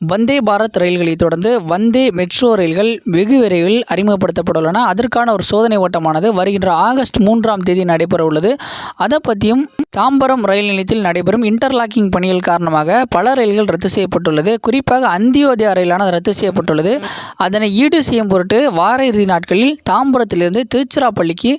வந்தே பாரத் ரயில்களை தொடர்ந்து வந்தே மெட்ரோ ரயில்கள் வெகு விரைவில் அறிமுகப்படுத்தப்பட உள்ளன அதற்கான ஒரு சோதனை ஓட்டமானது வருகின்ற ஆகஸ்ட் மூன்றாம் தேதி நடைபெற உள்ளது. அதை பற்றியும் தாம்பரம் ரயில் நிலையத்தில் நடைபெறும் இன்டர்லாக்கிங் பணிகள் காரணமாக பல ரயில்கள் ரத்து செய்யப்பட்டுள்ளது. குறிப்பாக அந்தியோதயா ரயிலானது ரத்து செய்யப்பட்டுள்ளது. அதனை ஈடு செய்யும் பொருட்டு வார இறுதி நாட்களில் தாம்பரத்திலிருந்து திருச்சிராப்பள்ளிக்கு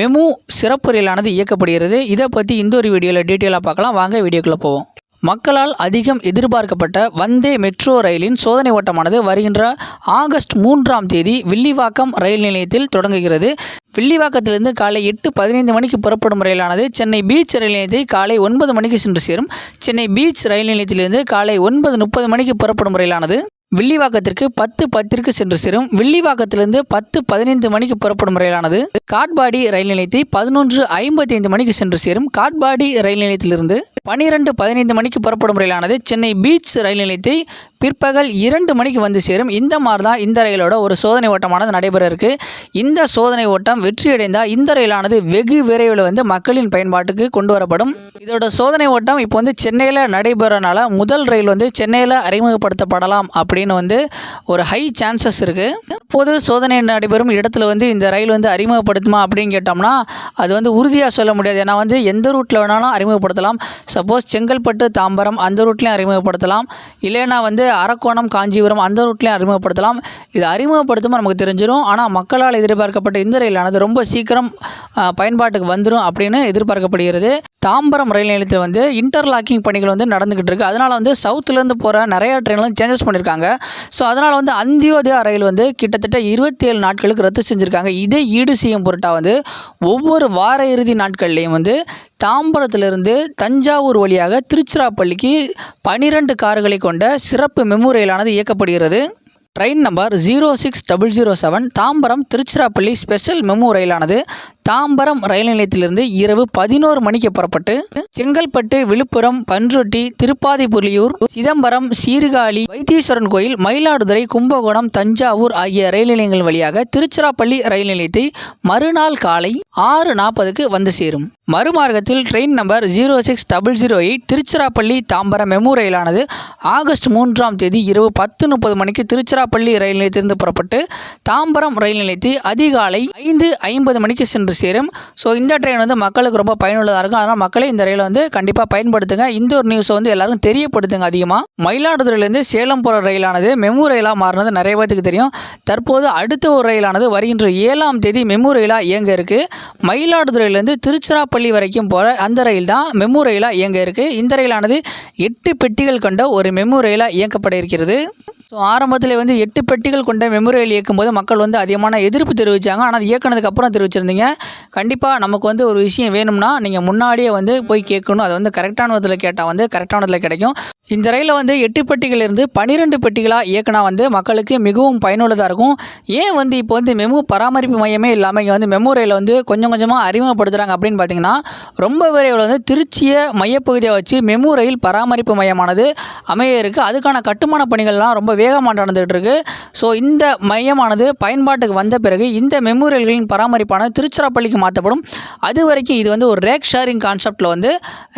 மெமு சிறப்பு ரயிலானது இயக்கப்படுகிறது. இதை பற்றி இந்த ஒரு வீடியோவில் டீட்டெயிலாக பார்க்கலாம். வாங்க வீடியோக்குள்ளே போவோம். மக்களால் அதிகம் எதிர்பார்க்கப்பட்ட வந்தே மெட்ரோ ரயிலின் சோதனை ஓட்டமானது வருகின்ற ஆகஸ்ட் மூன்றாம் தேதி வில்லிவாக்கம் ரயில் நிலையத்தில் தொடங்குகிறது. வில்லிவாக்கத்திலிருந்து காலை எட்டு பதினைந்து மணிக்கு புறப்படும் ரயிலானது சென்னை பீச் ரயில் நிலையத்தை காலை ஒன்பது மணிக்கு சென்று சேரும். சென்னை பீச் ரயில் நிலையத்திலிருந்து காலை ஒன்பது முப்பது மணிக்கு புறப்படும் ரயிலானது வில்லிவாக்கத்திற்கு பத்து பத்திற்கு சென்று சேரும். வில்லிவாக்கத்திலிருந்து பத்து பதினைந்து மணிக்கு புறப்படும் ரயிலானது காட்பாடி ரயில் நிலையத்தை பதினொன்று ஐம்பத்தி ஐந்து மணிக்கு சென்று சேரும். காட்பாடி ரயில் நிலையத்திலிருந்து பனிரெண்டு பதினைந்து மணிக்கு புறப்படும் ரயிலானது சென்னை பீச் ரயில் நிலையத்தை பிற்பகல் இரண்டு மணிக்கு வந்து சேரும். இந்த மாதிரி தான் இந்த ரயிலோட ஒரு சோதனை ஓட்டமானது நடைபெற இருக்கு இந்த சோதனை ஓட்டம் வெற்றியடைந்தால் இந்த ரயிலானது வெகு விரைவில் வந்து மக்களின் பயன்பாட்டுக்கு கொண்டு வரப்படும் இதோட சோதனை ஓட்டம் இப்போ வந்து சென்னையில் நடைபெறனால முதல் ரயில் வந்து சென்னையில் அறிமுகப்படுத்தப்படலாம் அப்படின்னு வந்து ஒரு ஹை சான்சஸ் இருக்குது பொது சோதனை நடைபெறும் இடத்துல வந்து இந்த ரயில் வந்து அறிமுகப்படுத்துமா அப்படின்னு கேட்டோம்னா அது வந்து உறுதியாக சொல்ல முடியாது. ஏன்னா வந்து எந்த ரூட்டில் வேணாலும் அறிமுகப்படுத்தலாம். சப்போஸ் செங்கல்பட்டு தாம்பரம் அந்த ரூட்லேயும் அறிமுகப்படுத்தலாம். இல்லைன்னா வந்து அரக்கோணம் காஞ்சிபுரம் அந்த ரூட்லேயும் அறிமுகப்படுத்தலாம். இது அறிமுகப்படுத்தும் நமக்கு தெரிஞ்சிடும் ஆனால் மக்களால் எதிர்பார்க்கப்பட்ட இந்த ரயிலானது ரொம்ப சீக்கிரம் பயன்பாட்டுக்கு வந்துடும் அப்படின்னு எதிர்பார்க்கப்படுகிறது. தாம்பரம் ரயில் நிலையத்தில் வந்து இன்டர்லாக்கிங் பணிகள் வந்து நடந்துக்கிட்டு இருக்குது அதனால் வந்து சவுத்துலேருந்து போகிற நிறையா ட்ரெயின்லாம் சேஞ்சஸ் பண்ணியிருக்காங்க ஸோ அதனால் வந்து அந்தியோதயா ரயில் வந்து கிட்டத்தட்ட இருபத்தேழு நாட்களுக்கு ரத்து செஞ்சுருக்காங்க. இதை ஈடு செய்யும் பொருட்டாக வந்து ஒவ்வொரு வார இறுதி நாட்கள்லேயும் வந்து தாம்பரத்திலிருந்து தஞ்சாவூர் வழியாக திருச்சிராப்பள்ளிக்கு பனிரெண்டு கார்களை கொண்ட சிறப்பு மெமு ரயிலானது இயக்கப்படுகிறது. Train number zero six double zero seven Tambaram Tiruchirappalli special MEMU ரயிலானது Tambaram ரயில் நிலையத்திலிருந்து இரவு பதினோரு மணிக்கு புறப்பட்டு செங்கல்பட்டு விழுப்புரம் பன்ருட்டி திருப்பாதிபுலியூர் சிதம்பரம் சீர்காழி வைத்தீஸ்வரன் கோயில் மயிலாடுதுறை கும்பகோணம் தஞ்சாவூர் ஆகிய ரயில் நிலையங்கள் வழியாக திருச்சிராப்பள்ளி ரயில் நிலையத்தை மறுநாள் காலை ஆறு நாற்பதுக்கு வந்து சேரும். மறுமார்க்கத்தில் train number zero six double zero eight Tiruchirappalli Tambaram MEMU ரயிலானது August மூன்றாம் தேதி இரவு பத்து முப்பது மணிக்கு திருச்சிராப்பள்ளி ரயில் நிலையத்திலிருந்து புறப்பட்டு தாம்பரம் ரயில் நிலையத்தை அதிகாலை ஐந்து ஐம்பது மணிக்கு சென்று சேரும். ஸோ இந்த ட்ரெயின் வந்து மக்களுக்கு ரொம்ப பயனுள்ளதாக இருக்கும். அதனால் மக்களே இந்த ரயிலை வந்து கண்டிப்பாக பயன்படுத்துங்க. இந்த ஒரு நியூஸை வந்து எல்லாரும் தெரியப்படுத்துங்க அதிகமாக மயிலாடுதுறையிலேருந்து சேலம் போகிற ரயிலானது மெமு ரயிலாக மாறினது நிறைய பேத்துக்கு தெரியும். தற்போது அடுத்த ஒரு ரயிலானது வருகின்ற ஏழாம் தேதி மெமு ரயிலாக இயங்க இருக்கு. மயிலாடுதுறையிலேருந்து திருச்சிராப்பள்ளி வரைக்கும் போகிற அந்த ரயில் தான் மெமு ரயிலாக இயங்க இருக்கு. இந்த ரயிலானது எட்டு பெட்டிகள் கொண்ட ஒரு மெமு ரயிலாக இயக்கப்பட இருக்கிறது. ஸோ ஆரம்பத்தில் வந்து எட்டு பெட்டிகள் கொண்ட மெமோரியல் ரயில் இயக்கும்போது மக்கள் வந்து அதிகமான எதிர்ப்பு தெரிவித்தாங்க ஆனால் அது இயக்குனதுக்கு அப்புறம் தெரிவிச்சிருந்தீங்க. கண்டிப்பாக நமக்கு வந்து ஒரு விஷயம் வேணும்னா நீங்கள் முன்னாடியே வந்து போய் கேட்கணும். அது வந்து கரெக்டான கேட்டால் வந்து கரெக்டானதில் கிடைக்கும். இந்த ரயிலில் வந்து எட்டு பெட்டிகள் இருந்து பன்னிரெண்டு பெட்டிகளாக இயக்குனா வந்து மக்களுக்கு மிகவும் பயனுள்ளதாக இருக்கும். ஏன் வந்து இப்போ வந்து மெமு பராமரிப்பு மையமே இல்லாமல் இங்கே வந்து மெமு வந்து கொஞ்சம் கொஞ்சமாக அறிமுகப்படுத்துகிறாங்க அப்படின்னு பார்த்தீங்கன்னா ரொம்ப விரைவில் வந்து திருச்சியை மையப்பகுதியை வச்சு மெமு ரயில் பராமரிப்பு மையமானது அமைய இருக்குது அதுக்கான கட்டுமான பணிகள்லாம் ரொம்ப வேகமாக நடந்துகிட்டு இருக்கு ஸோ இந்த மையமானது பயன்பாட்டுக்கு வந்த பிறகு இந்த மெமோரியல்களின் பராமரிப்பானது திருச்சிராப்பள்ளிக்கு மாற்றப்படும். அது வரைக்கும் இது வந்து ஒரு ரேக் ஷேரிங் கான்செப்டில் வந்து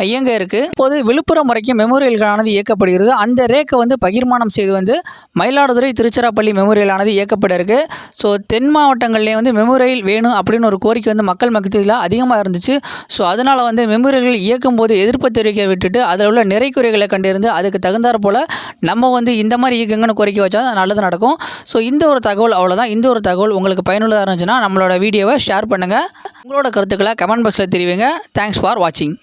இயங்க இருக்குது இப்போது விழுப்புரம் வரைக்கும் மெமோரியல்களானது இயக்கப்படுகிறது. அந்த ரேக்கை வந்து பகிர்மானம் செய்து வந்து மயிலாடுதுறை திருச்சிராப்பள்ளி மெமோரியலானது இயக்கப்பட இருக்குது ஸோ தென் மாவட்டங்கள்லேயே வந்து மெமோரியல் வேணும் அப்படின்னு ஒரு கோரிக்கை வந்து மக்கள் மத்தியில் அதிகமாக இருந்துச்சு. ஸோ அதனால் வந்து மெமோரியல்கள் இயக்கும் போது எதிர்ப்பு தெரிவிக்க விட்டுட்டு அதில் உள்ள நிறை குறைகளை கண்டிருந்து அதுக்கு தகுந்தாற் போல் நம்ம வந்து இந்த மாதிரி இயக்கங்கன்னு கோரிக்கை வச்சா தான் நல்லது நடக்கும். ஸோ இந்த ஒரு தகவல் அவ்வளோதான் இந்த ஒரு தகவல் உங்களுக்கு பயனுள்ளதாக இருந்துச்சுன்னா நம்மளோட வீடியோவை ஷேர் பண்ணுங்கள் உங்களோட கருத்துக்களை கமெண்ட் பாக்ஸில் தெரிவிங்க. தேங்க்ஸ் ஃபார் வாட்சிங்